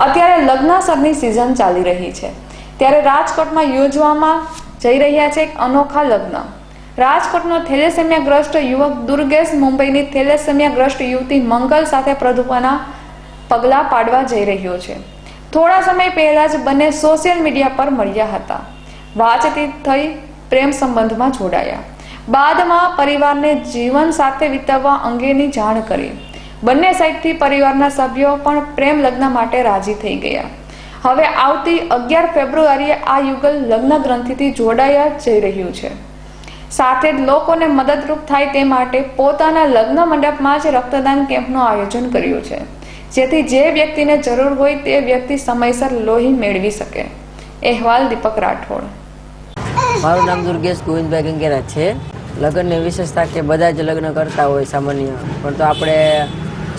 અત્યારે લગ્નસરની સિઝન ચાલી રહી છે. ત્યારે રાજકોટમાં યોજવામાં જઈ રહ્યા છે એક અનોખા લગ્ન. રાજકોટનો થેલેસેમિયાગ્રસ્ત યુવક દુર્ગેશ મુંબઈની થેલેસેમિયાગ્રસ્ત યુવતી મંગલ સાથે પ્રદુપાના પગલાં પાડવા જઈ રહ્યો છે. થોડા સમય પહેલાં જ બંને સોશિયલ મીડિયા પર મળ્યા હતા. વાતચીત થઈ પ્રેમ સંબંધમાં જોડાયા. બાદમાં પરિવારને જીવન સાથે વિતાવવા અંગેની જાણ કરી. બંને સાઈડથી પરિવારના સભ્યો પણ પ્રેમ લગ્ન માટે રાજી થઈ ગયા. હવે આવતી અગિયાર ફેબ્રુઆરીએ આ યુગલ લગ્ન ગ્રંથિથી જોડાયા જઈ રહ્યું છે. સાથે જ લોકોને મદદરૂપ થાય તે માટે પોતાના લગ્ન મંડપમાં જ રક્તદાન કેમ્પનું આયોજન કર્યું છે. જેથી જે વ્યક્તિને જરૂર હોય તે વ્યક્તિ સમયસર લોહી મેળવી શકે. અહેવાલ દીપક રાઠોડ. મારું નામ દુર્ગેશ ગોવિંદભાઈ ગંગેરા છે. લગ્નની વિશેષતા કે બધા જ લગ્ન કરતા હોય સામાન્ય, પણ તો આપણે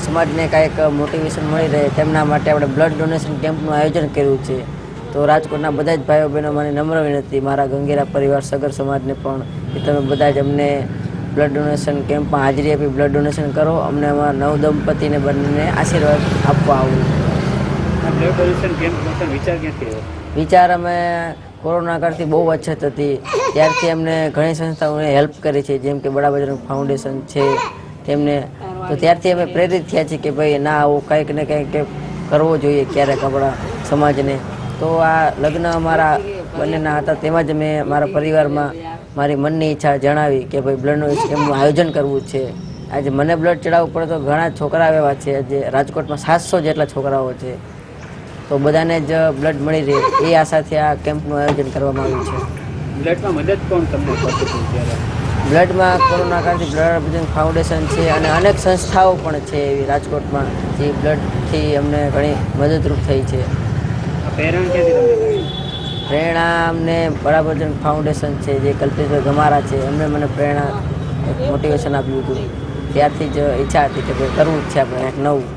સમાજને કાંઈક મોટિવેશન મળી રહે તેમના માટે આપણે બ્લડ ડોનેશન કેમ્પનું આયોજન કર્યું છે. તો રાજકોટના બધા જ ભાઈઓ બહેનો મને નમ્ર વિનંતી મારા ગંગેરા પરિવાર સગર સમાજને પણ કે તમે બધા જ અમને બ્લડ ડોનેશન કેમ્પમાં હાજરી આપી બ્લડ ડોનેશન કરો. અમને અમારા નવ દંપતીને બંનેને આશીર્વાદ આપવા આવું. બ્લડ ડોનેશન કેમ્પ વિચાર ક્યાંથી આવ્યો? વિચાર અમે કોરોના કાળથી બહુ અછત હતી. ત્યારથી અમને ઘણી સંસ્થાઓને હેલ્પ કરી છે જેમ કે બડા બજરંગ ફાઉન્ડેશન છે તેમને તો ત્યારથી અમે પ્રેરિત થયા છીએ કે ભાઈ ના, આવું કંઈક ને કંઈક કરવો જોઈએ ક્યારેક આપણા સમાજને. તો આ લગ્ન અમારા બંનેના હતા, તેમાં જ મેં મારા પરિવારમાં મારી મનની ઈચ્છા જણાવી કે ભાઈ બ્લડનું કેમ્પનું આયોજન કરવું છે. આજે મને બ્લડ ચડાવવું પડે તો ઘણા છોકરા એવા છે, જે રાજકોટમાં સાતસો જેટલા છોકરાઓ છે. તો બધાને જ બ્લડ મળી રહે, એ આશાથી આ કેમ્પનું આયોજન કરવામાં આવ્યું છે. બ્લડમાં મદદ કોણ તમને બ્લડમાં કોરોના કાળથી બ્લડ બજરંગ ફાઉન્ડેશન છે અને અનેક સંસ્થાઓ પણ છે એવી રાજકોટમાં જે બ્લડથી અમને ઘણી મદદરૂપ થઈ છે. પ્રેરણા અમને બડા ફાઉન્ડેશન છે જે કલ્પેશભાઈ ગમારા છે એમને મને પ્રેરણા મોટિવેશન આપ્યું હતું. ત્યારથી જ ઈચ્છા હતી કે ભાઈ કરવું જ છે આપણે કંઈક નવું.